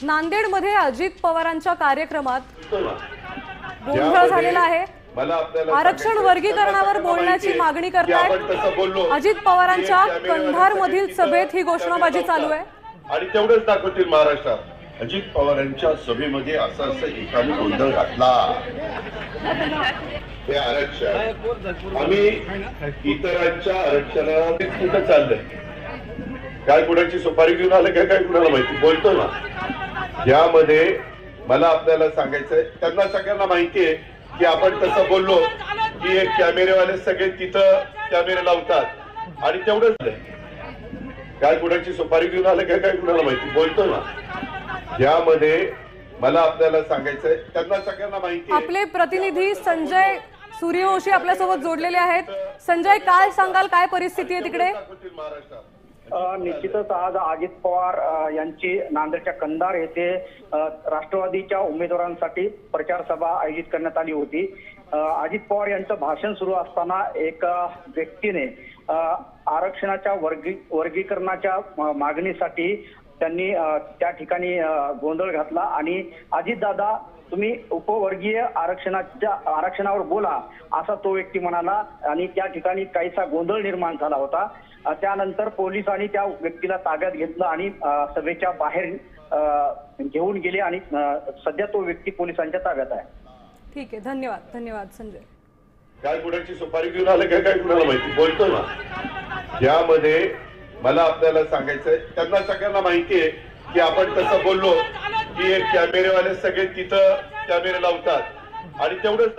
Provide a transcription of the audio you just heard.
नांदेडमध्ये अजित पवारांच्या कार्यक्रमात गोंधळ झालेला आहे. आरक्षण वर्गीकरणावर बोलण्याची मागणी करतायत. अजित पवारांच्या कंधार मधील सभेत ही घोषणाबाजी चालू आहे. आणि तेवढंच दाखवतील महाराष्ट्रात. अजित पवारांच्या सभेमध्ये असं असं एकाने गोंधळ घातला. हे आरक्षण. आम्ही इतरांच्या आरक्षणाला कुठं चाललंय? काय कुणाची सुपारी घेऊन आलं काय काय कुणाला माहिती? बोलतो ना. यामध्ये मला आपल्याला सांगायचंय त्यांना सगळ्यांना माहिती आहे की आपण तसं बोललो की हे कॅमेरेवाले सगळे तिथं कॅमेरे लावतात. आणि तेवढंच. काय कुणाची सुपारी घेऊन आलं काय काय कुणाला माहिती? बोलतो ना. यामध्ये मला आपल्याला सांगायचंय त्यांना सगळ्यांना माहिती आपले प्रतिनिधी संजय सूर्यवंशी आपल्यासोबत जोडलेले आहेत. संजय काय सांगाल? काय परिस्थिती आहे तिकडे? महाराष्ट्रात? निश्चितच आज अजित पवार यांची नांदेडच्या कंदार येथे राष्ट्रवादीच्या उमेदवारांसाठी प्रचार सभा आयोजित करण्यात आली होती. अजित पवार यांचं भाषण सुरू असताना एका व्यक्तीने आरक्षणाच्या वर्गी वर्गीकरणाच्या मागणीसाठी त्यांनी त्या ठिकाणी गोंधळ घातला. आणि अजितदादा तुम्ही उपवर्गीय आरक्षणाच्या आरक्षणावर बोला असा तो व्यक्ती म्हणाला. आणि त्या ठिकाणी काहीसा गोंधळ निर्माण झाला होता. त्यानंतर पोलिसांनी त्या व्यक्तीला ताब्यात घेतलं आणि सभेच्या बाहेर घेऊन गेले आणि सध्या तो व्यक्ती पोलिसांच्या ताब्यात आहे. ठीक आहे. धन्यवाद. धन्यवाद संजय. काय कुणाची सुपारी घेऊन आलं काय काय कुणाला माहिती? बोलतो ना. यामध्ये मला आपल्याला सांगायचंय त्यांना सगळ्यांना माहिती आहे की आपण तसं बोललो की हे कॅमेरेवाले सगळे तिथं कॅमेरे लावतात. आणि तेवढंच